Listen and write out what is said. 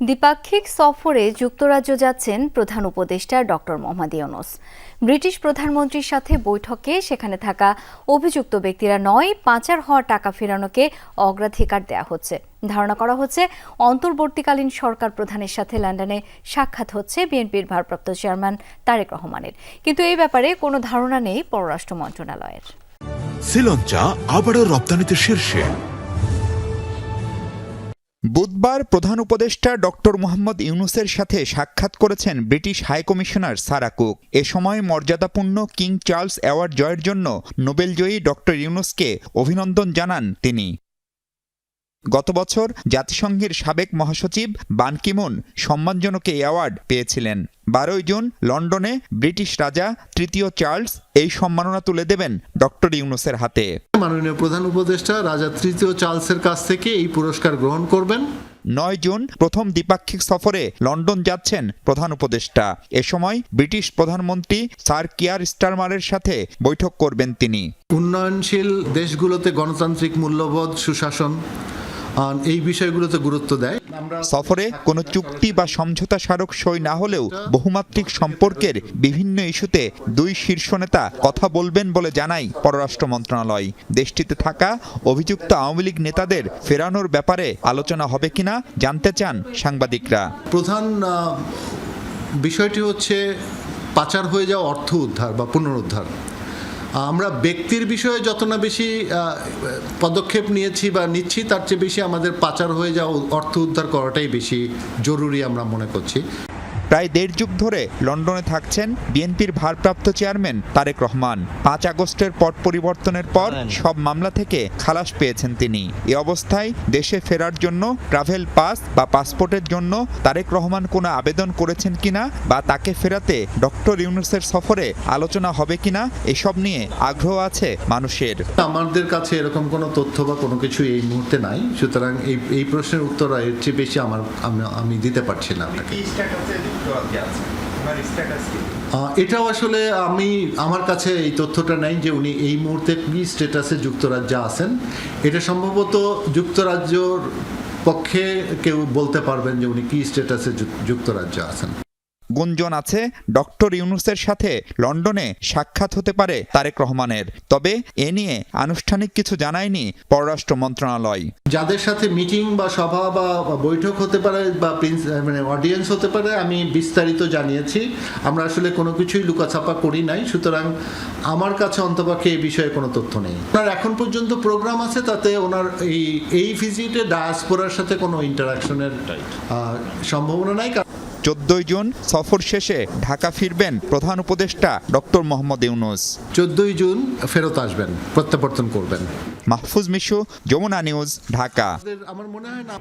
দ্বিপাক্ষিক সফরে যুক্তরাজ্য যাচ্ছেন প্রধান উপদেষ্টা ডক্টর মোহাম্মদ ইউনুস। ব্রিটিশ প্রধানমন্ত্রীর সাথে বৈঠকে সেখানে থাকা অভিযুক্ত ব্যক্তিরা নয়, পাচার হওয়া টাকা ফেরানোকে অগ্রাধিকার দেওয়া হচ্ছে। ধারণা করা হচ্ছে, অন্তর্বর্তীকালীন সরকার প্রধানের সাথে লন্ডনে সাক্ষাৎ হচ্ছে বিএনপির ভারপ্রাপ্ত চেয়ারম্যান তারেক রহমানের। কিন্তু এই ব্যাপারে কোনো ধারণা নেই পররাষ্ট্র মন্ত্রণালয়ের। শ্রীলঞ্চা আবারও রপ্তানিতে শীর্ষে। বুধবার প্রধান উপদেষ্টা ডক্টর মোহাম্মদ ইউনুসের সাথে সাক্ষাৎ করেছেন British high commissioner Sarah Cook. এ সময় মর্যাদাপূর্ণ কিং চার্লস অ্যাওয়ার্ড জয়ের জন্য নোবেলজয়ী ডক্টর ইউনুসকে অভিনন্দন জানান তিনি। গত বছর জাতিসংঘের সাবেক মহাসচিব বান কিমুন সম্মানজনক এই অ্যাওয়ার্ড পেয়েছিলেন। বারোই জুন লন্ডনে ব্রিটিশ রাজা তৃতীয় চার্লস এই সম্মাননা তুলে দেবেন ডক্টর ইউনুসের হাতে। মাননীয় প্রধান উপদেষ্টা রাজা তৃতীয় চার্লসের কাছ থেকে এই পুরস্কার গ্রহণ করবেন। নয় জুন প্রথম দ্বিপাক্ষিক সফরে লন্ডন যাচ্ছেন প্রধান উপদেষ্টা। এ সময় ব্রিটিশ প্রধানমন্ত্রী স্যার কিয়ার স্টারমারের সাথে বৈঠক করবেন তিনি। উন্নয়নশীল দেশগুলোতে গণতান্ত্রিক মূল্যবোধ সুশাসন এই বিষয়গুলোতে গুরুত্ব দেয়। সফরে কোনো চুক্তি বা সমঝোতা স্মারক সই না হলেও বহুমাত্রিক সম্পর্কের বিভিন্ন ইস্যুতে দুই শীর্ষ নেতা কথা বলবেন বলে জানায় পররাষ্ট্র মন্ত্রণালয়। দেশটিতে থাকা অভিযুক্ত আওয়ামী লীগ নেতাদের ফেরানোর ব্যাপারে আলোচনা হবে কিনা জানতে চান সাংবাদিকরা। প্রধান বিষয়টি হচ্ছে পাচার হয়ে যাওয়া অর্থ উদ্ধার বা পুনরুদ্ধার। আমরা ব্যক্তির বিষয়ে যত না বেশি পদক্ষেপ নিয়েছি বা নিচ্ছি, তার চেয়ে বেশি আমাদের পাচার হয়ে যাওয়া অর্থ উদ্ধার করাটাই বেশি জরুরি আমরা মনে করছি। প্রায় দেড় যুগ ধরে লন্ডনে থাকছেন বিএনপির ভারপ্রাপ্ত চেয়ারম্যান তারেক রহমান। পাঁচ আগস্টের পট পরিবর্তনের পর সব মামলা থেকে খালাস পেয়েছেন তিনি। এ অবস্থায় দেশে ফেরার জন্য ট্রাভেল পাস বা পাসপোর্টের জন্য তারেক রহমান কোনো আবেদন করেছেন কিনা বা তাকে ফেরাতে ডক্টর ইউনুসের সফরে আলোচনা হবে কিনা এসব নিয়ে আগ্রহ আছে মানুষের। আমাদের কাছে এরকম কোনো তথ্য বা কোনো কিছু এই মুহূর্তে নাই। সুতরাং এই এই প্রশ্নের উত্তর এর চেয়ে বেশি আমার আমি- আমি দিতে পারছি না আপনাকে। এটাও আসলে আমি আমার কাছে এই তথ্যটা নাই যে উনি এই মুহূর্তে কি স্টেটাসে যুক্তরাজ্যে আছেন। এটা সম্ভবত যুক্তরাজ্যর পক্ষে কেউ বলতে পারবেন যে উনি কি স্টেটাসে যুক্তরাজ্যে আছেন। গুঞ্জন আছে, ডক্টর ইউনুসের সাথে লন্ডনে সাক্ষাৎ হতে পারে তারেক রহমানের। তবে এ নিয়ে আনুষ্ঠানিক কিছু জানায়নি পররাষ্ট্র মন্ত্রণালয়। যাদের সাথে মিটিং বা সভা বা বৈঠক হতে পারে বা মানে অডিয়েন্স হতে পারে, আমি বিস্তারিত জানিয়েছি। আমরা আসলে কোনো কিছুই লুকাছাপা করি নাই, সুতরাং আমার কাছে অন্তপক্ষে এই বিষয়ে কোনো তথ্য নেই। ওনার এখন পর্যন্ত প্রোগ্রাম আছে, তাতে ওনার এই এই ভিজিটে ডায়াসপোরার সাথে কোনো ইন্টারাকশনের সম্ভাবনা নাই চোদ্দই জুন সফর শেষে ঢাকা ফিরবেন প্রধান উপদেষ্টা ডক্টর মোহাম্মদ ইউনুস। চোদ্দই জুন ফেরত আসবেন প্রত্যাবর্তন করবেন। মাহফুজ মিশু যমুনা নিউজ ঢাকা। আমার মনে হয় না